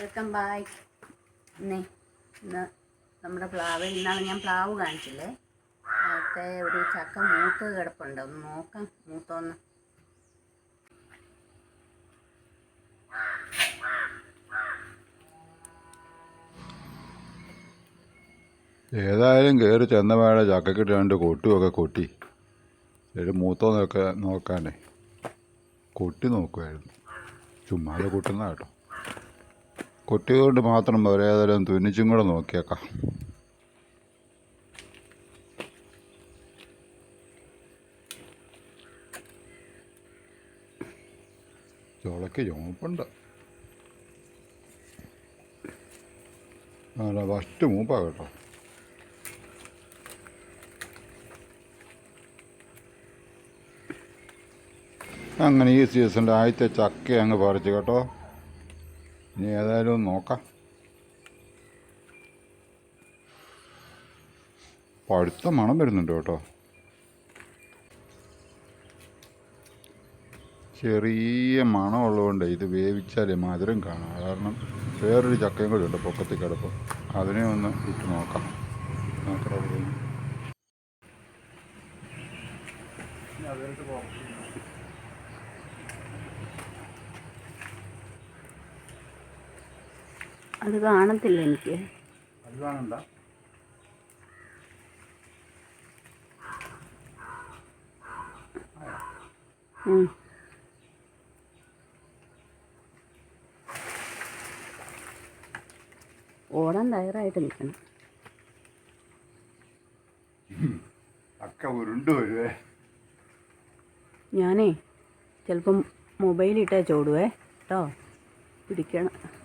Welcome bye. ഇന്നേ ഇന്ന് നമ്മുടെ പ്ലാവ് ഇന്നാണ് ഞാൻ പ്ലാവ് കാണിച്ചില്ലേ? അവിടുത്തെ ഒരു ചക്ക മൂത്ത് കിടപ്പുണ്ട്. ഒന്ന് നോക്കാം മൂത്തോന്ന്. ഏതായാലും കയറി ചെന്നപാടെ ചക്കക്കിട്ട് രണ്ട് കൊട്ടുമൊക്കെ കൊട്ടി. ഒരു മൂത്തോന്നൊക്കെ നോക്കാനേ. കൊട്ടി നോക്കുമായിരുന്നു ചുമ്മാതെ കൂട്ടുന്ന കേട്ടോ. കൊട്ടിയതുകൊണ്ട് മാത്രം പോരാ ഏതായാലും തുന്നിച്ചും കൂടെ നോക്കിയേക്കാം. ചോളയ്ക്ക് ചുമപ്പുണ്ട്. അല്ല ഫസ്റ്റ് മൂപ്പാ കേട്ടോ. അങ്ങനെ ഈ സീസണിൽ ആദ്യത്തെ ചക്ക അങ്ങ് പറിച്ചു കേട്ടോ. ഇനി ഏതായാലും ഒന്ന് നോക്കാം പഴുത്ത മണം വരുന്നുണ്ട് കേട്ടോ. ചെറിയ മണമുള്ളതുകൊണ്ട് ഇത് വേവിച്ചാലേ മധുരം കാണാം. കാരണം വേറൊരു ചക്കയും കൂടി ഉണ്ട് പൊക്കത്തിൽ കിടപ്പ്. അതിനെ ഒന്ന് ഇട്ട് നോക്കാം. നോക്കാം അത് കാണത്തില്ല എനിക്ക്. ഓടാൻ തയ്യാറായിട്ട് നിൽക്കണം. ഉരുണ്ട് വരുവേ. ഞാനേ ചിലപ്പം മൊബൈലിട്ടേ ചോടുവേ. കേട്ടോ പിടിക്കണം.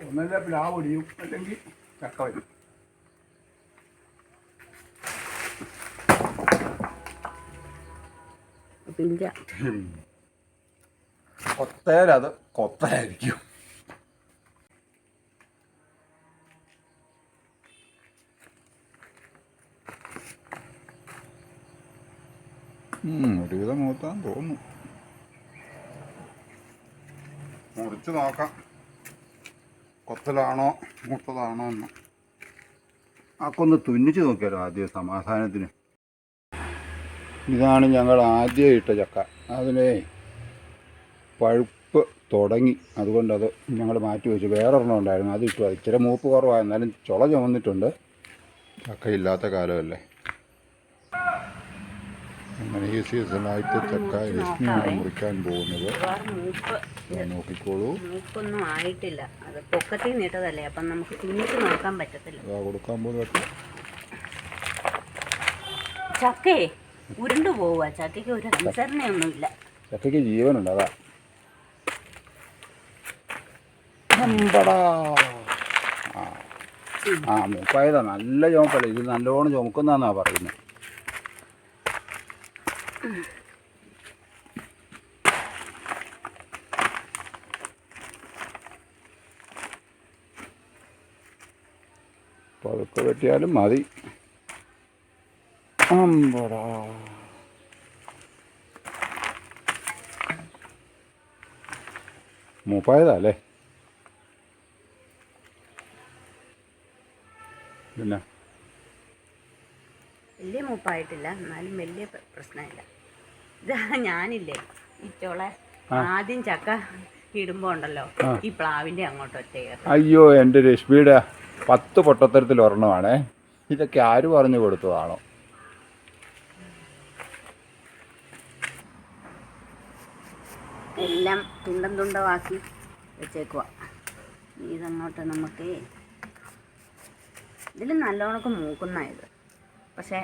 ഒന്നല്ല പ്ലാവ് ഒടിയും അല്ലെങ്കിൽ ചക്ക വരും. കൊത്തേലത് കൊത്തലായിരിക്കും ഉം, ഒരുവിധം മൂത്താൻ തോന്നുന്നു. മുറിച്ച് നോക്കാം. കൊത്തലാണോ മൂത്തതാണോ എന്ന്. ആക്കൊന്ന് തുന്നിച്ച് നോക്കിയാലോ ആദ്യം സമാധാനത്തിന്. ഇതാണ് ഞങ്ങൾ ആദ്യം ഇട്ട ചക്ക. അതിനെ പഴുപ്പ് തുടങ്ങി. അതുകൊണ്ട് അത് ഞങ്ങൾ മാറ്റി വെച്ചു. വേറൊരെണ്ണം ഉണ്ടായിരുന്നു. അത് ഇട്ടു. അത് ഇച്ചിരി മൂപ്പ് കുറവാണ് എന്നാലും ചുള ചുമന്നിട്ടുണ്ട്. ചക്കയില്ലാത്ത കാലമല്ലേ. അങ്ങനെ ഈ സീസണായിട്ട് ചക്ക രശ്മിയാണ് മുറിക്കാൻ പോകുന്നത്. നോക്കിക്കോളൂ. ആയിട്ടില്ല. അത് പൊക്കത്തിൽ നിട്ടതല്ലേ അപ്പം നമുക്ക് തുന്നിച്ച് നോക്കാൻ പറ്റത്തില്ല. കൊടുക്കാൻ പോകുന്ന ചക്ക ഉരുണ്ടു പോവുക ചക്കയ്ക്ക് ഒരു അനുസരണയൊന്നുമില്ല ചക്കയ്ക്ക് ജീവനുണ്ട് അതാ. ആ. മൂപ്പായതാ. നല്ല ചുമപ്പല്ല ഇത് നല്ലോണം ചുമക്കുന്നാന്നാ പറയുന്നത് പതുക്കെ വെട്ടിയാലും മതി. അമ്പടാ. മൂപ്പായതാ അല്ലേ പിന്നെ? വലിയ മൂപ്പായിട്ടില്ല എന്നാലും വലിയ പ്രശ്നമില്ല. ഇതാ ഞാനില്ലേ ഇറ്റോളെ ആദ്യം ചക്ക ഇടുമ്പോ ഉണ്ടല്ലോ ഈ പ്ലാവിന്റെ അങ്ങോട്ട് ഒറ്റ അയ്യോ എന്റെ രശ്മിയുടെ പത്ത് പൊട്ടത്തരത്തിൽ ഒരെണ്ണമാണ്. ഇതൊക്കെ ആര് പറഞ്ഞു കൊടുത്തതാണോ? എല്ലാം തുണ്ടം തുണ്ടമാക്കി വെച്ചേക്കുക ഇതങ്ങോട്ട് നമുക്ക് ഇതിൽ നല്ലോണക്ക് മൂക്കുന്ന ഇത്. പക്ഷേ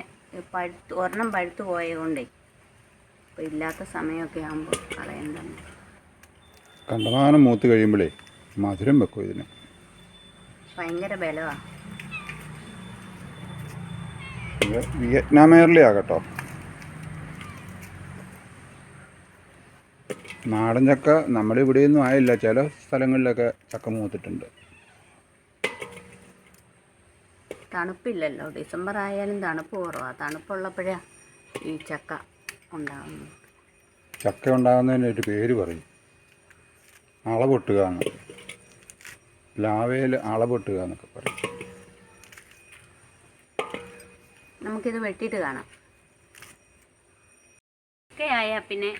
പഴുത്ത് ഒരെണ്ണം പഴുത്ത് പോയതുകൊണ്ടേ ഇപ്പം ഇല്ലാത്ത സമയമൊക്കെ ആകുമ്പോൾ കളയണ്ടെന്ന് കണ്ടമാനം മൂത്ത് കഴിയുമ്പോഴേ മധുരം വെക്കും ഇതിന്. ഭയങ്കര ബലമാണ് വിയറ്റ്നാം എയർലി ആകട്ടോ നാടൻ ചക്ക നമ്മുടെ ഇവിടെയൊന്നും ആയില്ല. ചില സ്ഥലങ്ങളിലൊക്കെ ചക്ക മൂത്തിട്ടുണ്ട്. തണുപ്പില്ലല്ലോ. ഡിസംബർ ആയാലും തണുപ്പ് കുറവാണ് തണുപ്പുള്ളപ്പോഴാ ഈ ചക്ക ഉണ്ടാകുന്നത് ചക്ക ഉണ്ടാകുന്നതിന് ഒരു പേര് പറയും. അളവൊട്ടുക എന്ന്. ലാവയിൽ അളവിട്ടുക എന്നൊക്കെ പറയും. നമുക്കിത് വെട്ടിയിട്ട് കാണാം. ഒക്കെ ആയാൽ പിന്നെ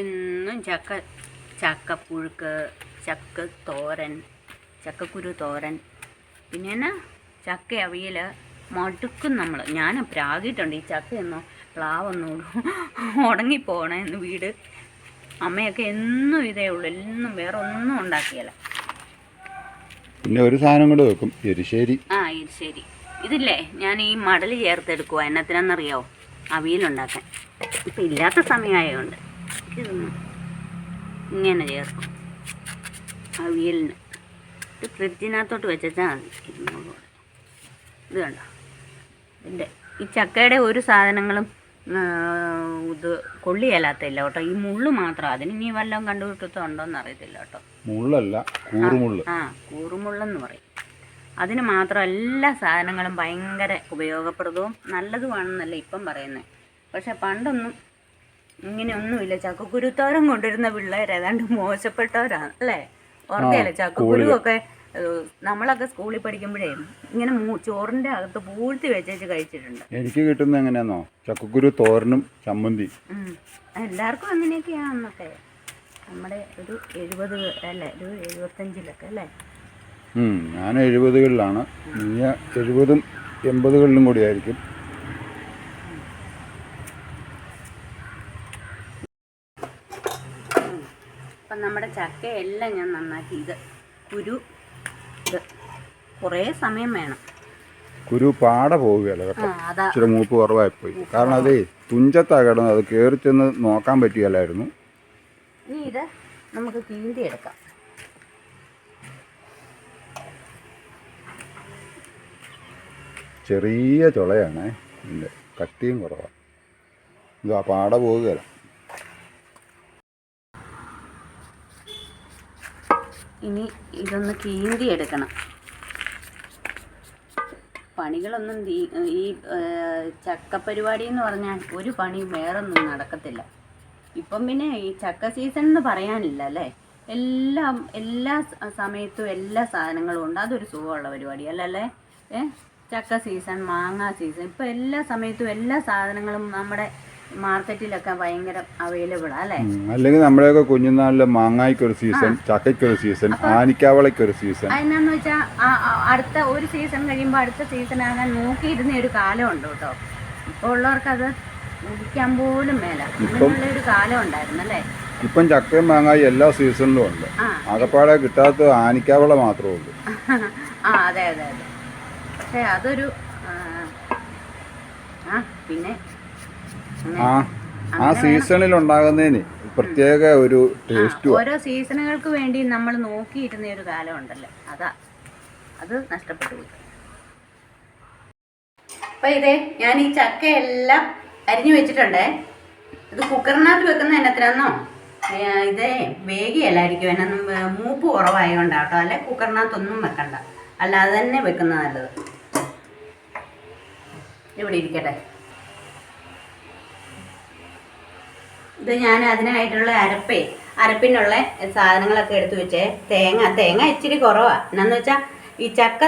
എന്നും ചക്ക ചക്കപ്പുഴുക്ക് ചക്ക തോരൻ ചക്കക്കുരു തോരൻ പിന്നെ എന്നാ ചക്ക അവിയൽ മടുക്കും നമ്മൾ ഞാൻ പ്രാഗിയിട്ടുണ്ട്. ഈ ചക്കയൊന്നും പ്ലാവൊന്നും ഉടങ്ങിപ്പോണെന്ന് വീട്. അമ്മയൊക്കെ എന്നും ഇതേ ഉള്ളൂ. എന്നും വേറെ ഒന്നും ഉണ്ടാക്കിയല്ല പിന്നെ ഒരു സാധനം കൂടെ വെക്കും. എരിശ്ശേരി. ആ എരിശ്ശേരി. ശരി ഇതില്ലേ ഞാൻ ഈ മടൽ ചേർത്തെടുക്കുക എന്നത്തിനെന്നറിയാവോ അവിയലുണ്ടാക്കാൻ. ഇപ്പം ഇല്ലാത്ത സമയമായതുകൊണ്ട് ഇങ്ങനെ ചേർക്കും. അവിയലിന്. ഇത് ഫ്രിഡ്ജിനകത്തോട്ട് വെച്ചാൽ മതി. ഇത് കണ്ടോ ഇതിന്റെ ഈ ചക്കയുടെ ഒരു സാധനങ്ങളും ഇത് കൊള്ളിയല്ലാത്തില്ല കേട്ടോ. ഈ മുള്ളു മാത്രം. അതിന് ഇനി വല്ലതും കണ്ടുപിടുത്തമുണ്ടോയെന്ന് അറിയത്തില്ല കേട്ടോ. മുള്ളല്ല കൂറുമുള്ള്. ആ കൂറുമുള്ളെന്ന് പറയും. അതിന് മാത്രം എല്ലാ സാധനങ്ങളും ഭയങ്കര ഉപയോഗപ്രദവും നല്ലതുമാണെന്നല്ല ഇപ്പം പറയുന്നത് പക്ഷെ പണ്ടൊന്നും ഇങ്ങനെയൊന്നുമില്ല ചക്കക്കുരുത്തോരം കൊണ്ടിരുന്ന പിള്ളേർ ഏതാണ്ട് മോശപ്പെട്ടവരാണ് അല്ലേ? ഓർക്കയല്ലേ ചക്കക്കുരുവൊക്കെ നമ്മളൊക്കെ സ്കൂളിൽ പഠിക്കുമ്പോഴേ ഇങ്ങനെ ചോറിന്റെ അകത്ത് പൂഴ്ത്തി വെച്ചേച്ച് കഴിച്ചിട്ടുണ്ട്. എനിക്ക് കിട്ടുന്ന എങ്ങനെയാണോ ചക്കക്കുരു തോരനും ചമ്മന്തി. എല്ലാവർക്കും അങ്ങനെയൊക്കെയാണ് അന്നൊക്കെ. നമ്മുടെ ഒരു എഴുപത് അല്ലേ ഒരു എഴുപത്തഞ്ചിലൊക്കെ അല്ലേ? ഞാൻ എഴുപതുകളിലാണ്. നീ എഴുപതും എൺപതുകളിലും കൂടി ആയിരിക്കും. അപ്പം നമ്മുടെ ചക്കയെല്ലാം ഞാൻ നന്നാക്കി ഇത് കുരു കുറേ സമയം വേണം. കുരു പാട പോവുകയല്ല കേട്ടോ. ഇച്ചിരി മൂപ്പ് കുറവായിപ്പോയി. കാരണം അതേ തുഞ്ചത്താ കിടന്നത്. അത് കയറി ചെന്ന് നോക്കാൻ പറ്റിയല്ലായിരുന്നു ഇനി ഇത് നമുക്ക് കീന്തി എടുക്കാം. ചെറിയ ചുളയാണ് ഇതിന്റെ. കട്ടിയും കുറവാണ് ഇത് ആ പാട പോവുകയല്ല. ഇനി ഇതൊന്ന് കീന്തി എടുക്കണം. പണികളൊന്നും ഈ ഏഹ്, ചക്ക പരിപാടി എന്ന് പറഞ്ഞാൽ ഒരു പണി വേറൊന്നും നടക്കത്തില്ല. ഇപ്പം പിന്നെ ഈ ചക്ക സീസൺ എന്ന് പറയാനില്ല അല്ലേ? എല്ലാം എല്ലാ സമയത്തും എല്ലാ സാധനങ്ങളും ഉണ്ട്. അതൊരു സുഖമുള്ള പരിപാടി അല്ലല്ലേ ഏ? ചക്ക സീസൺ മാങ്ങ സീസൺ ഇപ്പം എല്ലാ സമയത്തും എല്ലാ സാധനങ്ങളും നമ്മുടെ മാർക്കറ്റിലൊക്കെ ഭയങ്കര അവൈലബിൾ അല്ലേ? അല്ലെങ്കിൽ നമ്മുടെയൊക്കെ കുഞ്ഞുനാളിൽ മാങ്ങായിക്കൊരു സീസൺ ചക്കയ്ക്കൊരു സീസൺ ആനിക്കാവളയ്ക്കൊരു സീസൺ അതെന്നാന്ന് വെച്ചാൽ അടുത്ത ഒരു സീസൺ കഴിയുമ്പോൾ അടുത്ത സീസൺ ആകാൻ നോക്കിയിരുന്ന ഒരു കാലമുണ്ട് കേട്ടോ. ഇപ്പോൾ ഉള്ളവർക്കത് ഊഹിക്കാൻ പോലും മേല. ഒരു കാലം ഉണ്ടായിരുന്നു അല്ലേ? ഇപ്പം ചക്കയും മാങ്ങായി എല്ലാ സീസണിലും ഉണ്ട്. ആകപ്പാടെ കിട്ടാത്ത ആനിക്കാവള മാത്രമേ ഉള്ളൂ. ആ അതെ അതെ അതെ. പക്ഷെ അതൊരു ആ, പിന്നെ ആ ആ സീസണിൽ ഉണ്ടാകുന്നതിന് പ്രത്യേക ഒരു ടേസ്റ്റ് ഓരോ സീസണുകൾക്ക് വേണ്ടി നമ്മൾ നോക്കിയിരുന്ന ഒരു കാലം ഉണ്ടല്ലോ? അതാ. അത് നഷ്ടപ്പെട്ടു പോയി. അപ്പൊ ഇതേ ഞാൻ ഈ ചക്കയെല്ലാം അരിഞ്ഞു വെച്ചിട്ടുണ്ടേ. ഇത് കുക്കറിനകത്ത് വെക്കുന്ന എന്നത്തിനാന്നോ ഇത് വേഗിയല്ലായിരിക്കും. എന്നൊന്നും വേ- മൂപ്പ് കുറവായതുകൊണ്ടാട്ടോ അല്ലെ കുക്കറിനകത്തൊന്നും വെക്കണ്ട. അല്ലാതെ തന്നെ വെക്കുന്ന നല്ലത്. ഇവിടെ ഇരിക്കട്ടെ. ഇത് ഞാൻ അതിനായിട്ടുള്ള അരപ്പേ അരപ്പിനുള്ള സാധനങ്ങളൊക്കെ എടുത്തു വെച്ചേ. തേങ്ങ തേങ്ങ ഇച്ചിരി കുറവാ. എന്നാന്ന് വെച്ചാൽ ഈ ചക്ക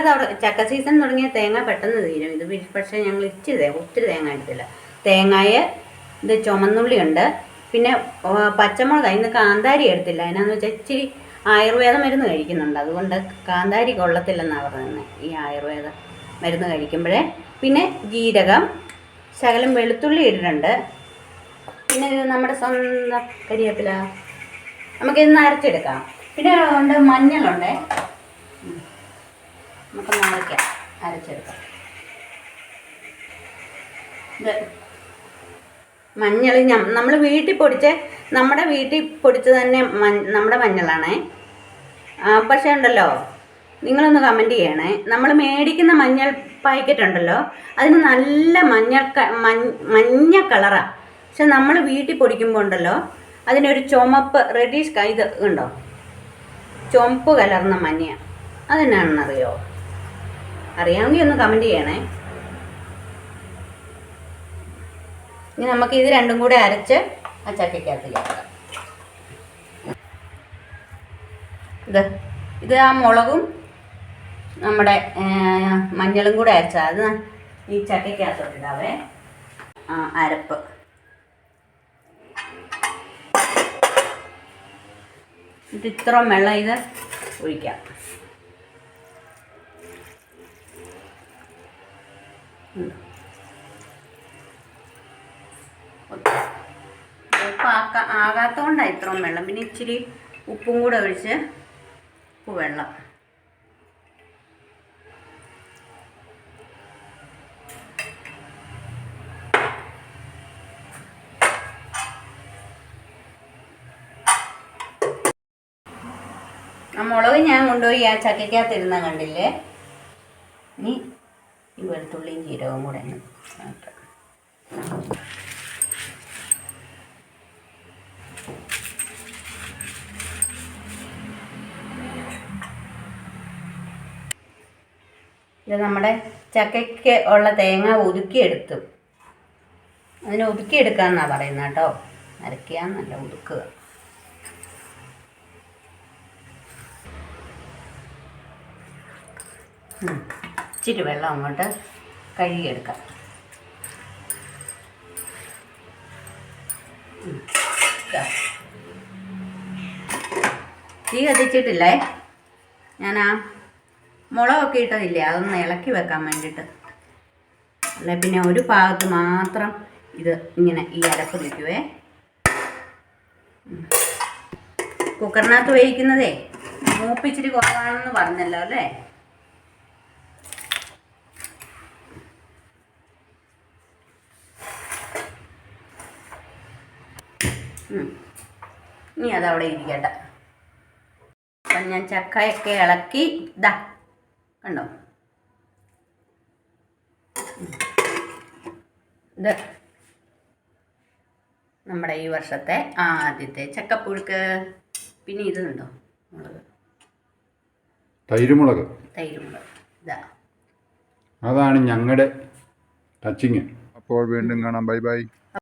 ചക്ക സീസൺ തുടങ്ങിയ തേങ്ങ പെട്ടെന്ന് തീരും. ഇത് പക്ഷേ ഞങ്ങൾ ഇച്ചിരി തേങ്ങ ഒത്തിരി തേങ്ങ എടുത്തില്ല തേങ്ങായ ഇത് ചുമന്നുള്ളി ഉണ്ട് പിന്നെ പച്ചമുളക് ഇന്ന് കാന്താരി എടുത്തില്ല. എന്നാന്ന് വെച്ചാൽ ഇച്ചിരി ആയുർവേദ മരുന്ന് കഴിക്കുന്നുണ്ട്. അതുകൊണ്ട് കാന്താരി കൊള്ളത്തില്ലെന്നാണ് പറയുന്നത് ഈ ആയുർവേദ മരുന്ന് കഴിക്കുമ്പോഴേ. പിന്നെ ജീരകം ശകലം വെളുത്തുള്ളി ഇട്ടിട്ടുണ്ട്. പിന്നെ ഇത് നമ്മുടെ സ്വന്തം കരിയപ്പില. നമുക്ക് ഇന്ന് അരച്ചെടുക്കാം. പിന്നെ ഉണ്ട് മഞ്ഞളുണ്ട്. നമുക്ക് അരയ്ക്കാം അരച്ചെടുക്കാം. ഇത് മഞ്ഞൾ നമ്മൾ വീട്ടിൽ പൊടിച്ച് നമ്മുടെ വീട്ടിൽ പൊടിച്ച് തന്നെ നമ്മുടെ മഞ്ഞളാണേ. പക്ഷേ ഉണ്ടല്ലോ നിങ്ങളൊന്ന് കമന്റ് ചെയ്യണേ. നമ്മൾ മേടിക്കുന്ന മഞ്ഞൾ പാക്കറ്റ് ഉണ്ടല്ലോ അതിന് നല്ല മഞ്ഞൾ മഞ്ഞ മഞ്ഞ കളറാണ് പക്ഷെ നമ്മൾ വീട്ടിൽ പൊടിക്കുമ്പോൾ ഉണ്ടല്ലോ അതിനൊരു ചുമപ്പ് റെഡീഷ് ഇത് ഉണ്ടോ? ചുമപ്പ് കലർന്ന മഞ്ഞ അതെന്നാണെന്നറിയോ? അറിയാമെങ്കിൽ ഒന്ന് കമന്റ് ചെയ്യണേ. ഇനി നമുക്ക് ഇത് രണ്ടും കൂടെ അരച്ച് ആ ചക്കയ്ക്കകത്ത് ഇത് ഇത് ആ മുളകും നമ്മുടെ മഞ്ഞളും കൂടെ അരച്ചാൽ അത് ഈ ചക്കയ്ക്കകത്തോട്ടിടാവേ അരപ്പ്. ഇത് ഇത്രയും വെള്ളം ഇത് ഒഴിക്കാം. ഉം. ഉപ്പ് ആക്ക ആകാത്തോണ്ടാണ് ഇത്രയും വെള്ളം. പിന്നെ ഇച്ചിരി ഉപ്പും കൂടെ ഒഴിച്ച് ഉപ്പ് വെള്ളം. ആ മുളക് ഞാൻ കൊണ്ടുപോയി ആ ചക്കയ്ക്കകത്ത് ഇരുന്ന കണ്ടില്ലേ? ഇനി ഈ വെളുത്തുള്ളിയും ജീരകവും കൂടെ. ഇത് നമ്മുടെ ചക്കയ്ക്ക് ഉള്ള തേങ്ങ ഒതുക്കിയെടുത്തു അതിനെ ഒതുക്കിയെടുക്കാന്നാണ് പറയുന്നത് കേട്ടോ. നല്ല ഒതുക്കുക ഇച്ചിരി വെള്ളം അങ്ങോട്ട് കഴുകിയെടുക്കാം. തീ കത്തിച്ചിട്ടില്ലേ? ഞാൻ ആ മുളകൊക്കെ ഇട്ടതില്ലേ? അതൊന്ന് ഇളക്കി വെക്കാൻ വേണ്ടിയിട്ട്. അല്ല പിന്നെ ഒരു ഭാഗത്ത് മാത്രം ഇത് ഇങ്ങനെ ഈ അരപ്പ് നിൽക്കുവേ. കുക്കറിനകത്ത് വേവിക്കുന്നതേ. മൂപ്പിച്ചിരി കുറവാണെന്ന് പറഞ്ഞല്ലോ അല്ലേ? ഇനി അതവിടെ ഇരിക്കട്ടെ അപ്പം ഞാൻ ചക്കയൊക്കെ ഇളക്കി ഇതാ കണ്ടോ. ഇത് നമ്മുടെ ഈ വർഷത്തെ ആദ്യത്തെ ചക്കപ്പുഴുക്ക്. പിന്നെ ഇതുണ്ടോ മുളക്. തൈരുമുളക്. തൈര് മുളക് ഇതാ അതാണ് ഞങ്ങളുടെ ടച്ചിങ് അപ്പോൾ വീണ്ടും കാണാം. Bye bye.